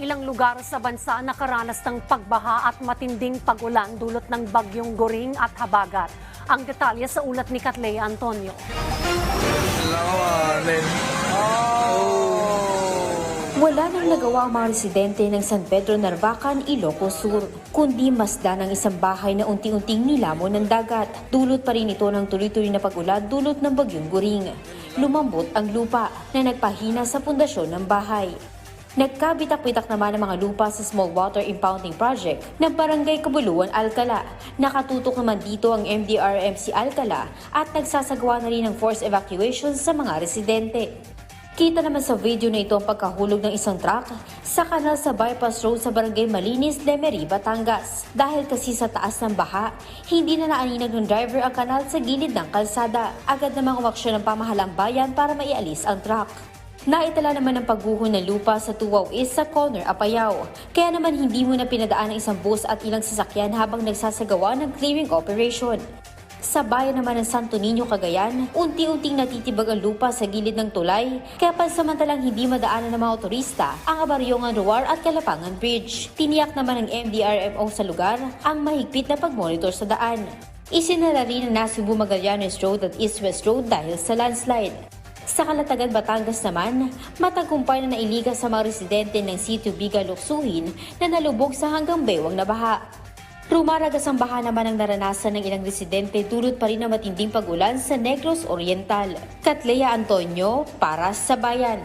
Ilang lugar sa bansa nakaranas ng pagbaha at matinding pagulan dulot ng bagyong Goring at Habagat. Ang detalye sa ulat ni Katlea Antonio. Lawanin. Wala nang nagawa ang mga residente ng San Pedro Narvacan, Ilocos Sur, kundi masda ng isang bahay na unti-unting nilamon ng dagat. Dulot pa rin ito ng tuloy-tuloy na pagulan dulot ng bagyong Goring. Lumambot ang lupa na nagpahina sa pundasyon ng bahay. Nagkabitak-bitak naman ang mga lupa sa Small Water Impounding Project ng Barangay Kabuluan, Alcala. Nakatutok naman dito ang MDRMC Alcala at nagsasagawa na rin ng forced evacuation sa mga residente. Kita naman sa video na ito ang pagkahulog ng isang truck sa kanal sa bypass road sa barangay Malinis, Lemery, Batangas. Dahil kasi sa taas ng baha, hindi na naaninag ng driver ang kanal sa gilid ng kalsada. Agad namang umaksyon ng pamahalang bayan para maialis ang truck. Naitala naman ang pagguho ng lupa sa Tuwaw East sa corner Apayao. Kaya naman hindi mo na pinadaan ang isang bus at ilang sasakyan habang nagsasagawa ng clearing operation. Sa bayan naman ng Santo Niño, Cagayan, unti-unting natitibag ang lupa sa gilid ng tulay, kaya pansamantalang hindi madaanan ng mga otorista ang Abaryongan Ruar at Kalapangan Bridge. Tiniyak naman ng MDRMO sa lugar ang mahigpit na pagmonitor sa daan. Isinara rin ang Nasibu Magallanes Road at East-West Road dahil sa landslide. Sa Kalatagan, Batangas naman, matagumpay na nailigas sa mga residente ng sitio Biga Luksuhin na nalubog sa hanggang bewang na baha. Rumaragas ang baha naman ang naranasan ng ilang residente dulot pa rin ng matinding pagulan sa Negros Oriental. Katlea Antonio para sa Bayan.